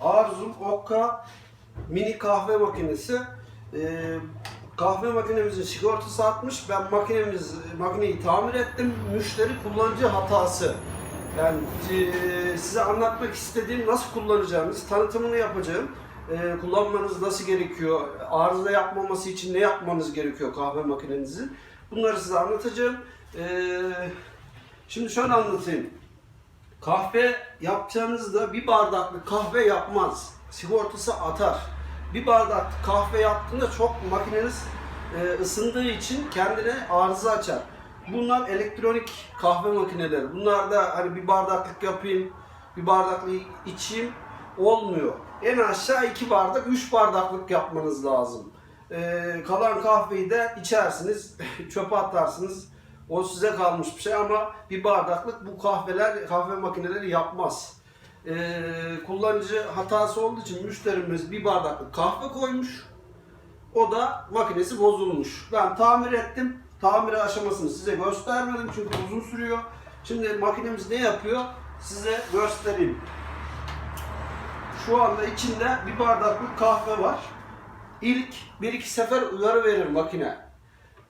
Arzum Okka mini kahve makinesi. Ee, kahve makinemizin sigortası atmış. Ben makinemiz makineyi tamir ettim. Müşteri kullanıcı hatası. Yani e, size anlatmak istediğim nasıl kullanacağınız, tanıtımını yapacağım. E, kullanmanız nasıl gerekiyor, arıza yapmaması için ne yapmanız gerekiyor kahve makinenizin. Bunları size anlatacağım. E, şimdi şöyle anlatayım. Kahve yapacağınızda bir bardaklık kahve yapmaz. Sigortası atar. Bir bardak kahve yaptığında çok makineniz e, ısındığı için kendine arıza açar. Bunlar elektronik kahve makineleri. Bunlarda hani bir bardaklık yapayım, bir bardaklık içeyim olmuyor. En aşağı iki bardak, üç bardaklık yapmanız lazım. E, kalan kahveyi de içersiniz, çöpe atarsınız. O size kalmış bir şey ama bir bardaklık bu kahveler, kahve makineleri yapmaz. Ee, kullanıcı hatası olduğu için müşterimiz bir bardaklık kahve koymuş. O da makinesi bozulmuş. Ben tamir ettim. Tamir aşamasını size göstermedim çünkü uzun sürüyor. Şimdi makinemiz ne yapıyor? Size göstereyim. Şu anda içinde bir bardaklık kahve var. İlk bir iki sefer uyarı verir makine.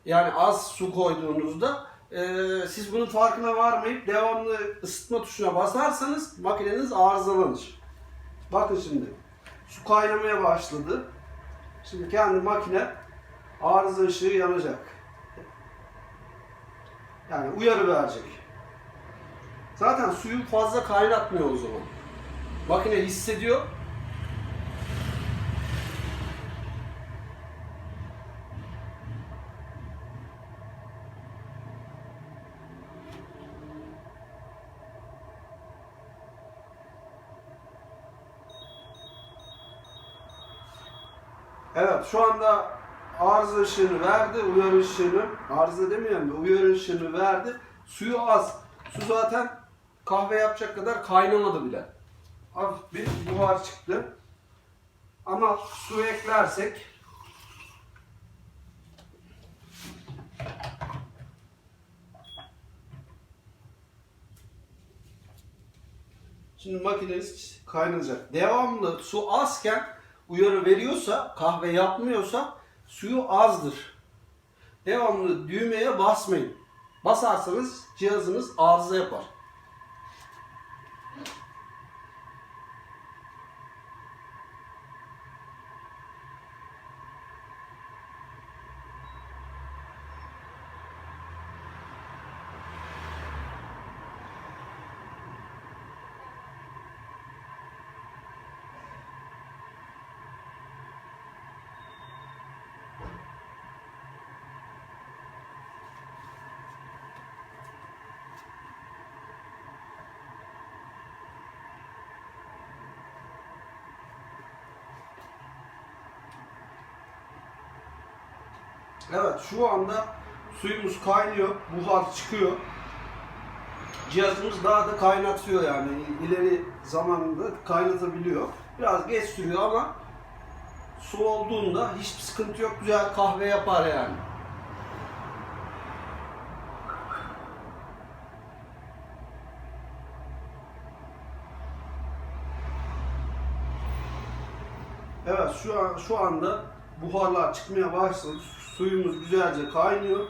Yani az su koyduğunuzda eee, siz bunun farkına varmayıp devamlı ısıtma tuşuna basarsanız makineniz arızalanır. Bakın şimdi su kaynamaya başladı. Şimdi kendi makine arıza ışığı yanacak. Yani uyarı verecek. Zaten suyu fazla kaynatmıyor o zaman. Makine hissediyor. Evet şu anda arıza ışığını verdi, uyarı ışığını, arıza demeyelim de uyarı ışığını verdi. Suyu az. Su zaten kahve yapacak kadar kaynamadı bile. Hafif bir buhar çıktı. Ama su eklersek Şimdi makineniz kaynayacak. Devamlı su azken uyarı veriyorsa, kahve yapmıyorsa suyu azdır. Devamlı düğmeye basmayın. Basarsanız cihazınız arıza yapar. Evet şu anda suyumuz kaynıyor, buhar çıkıyor. Cihazımız daha da kaynatıyor yani ileri zamanında kaynatabiliyor. Biraz geç sürüyor ama su olduğunda hiçbir sıkıntı yok. Güzel kahve yapar yani. Evet şu an şu anda buharlar çıkmaya başladı. Suyumuz güzelce kaynıyor.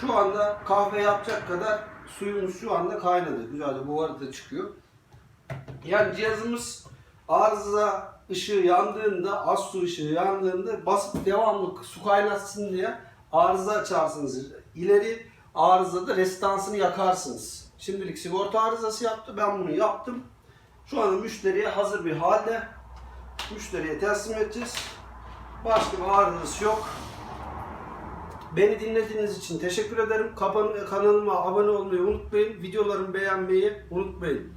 Şu anda kahve yapacak kadar suyumuz şu anda kaynadı. Güzelce buharı da çıkıyor. Yani cihazımız arıza ışığı yandığında, az su ışığı yandığında basıp devamlı su kaynatsın diye arıza açarsınız. İleri arızada restansını yakarsınız. Şimdilik sigorta arızası yaptı. Ben bunu yaptım. Şu anda müşteriye hazır bir halde müşteriye teslim edeceğiz. Başka bir arızası yok. Beni dinlediğiniz için teşekkür ederim. Kanalıma abone olmayı unutmayın. Videolarımı beğenmeyi unutmayın.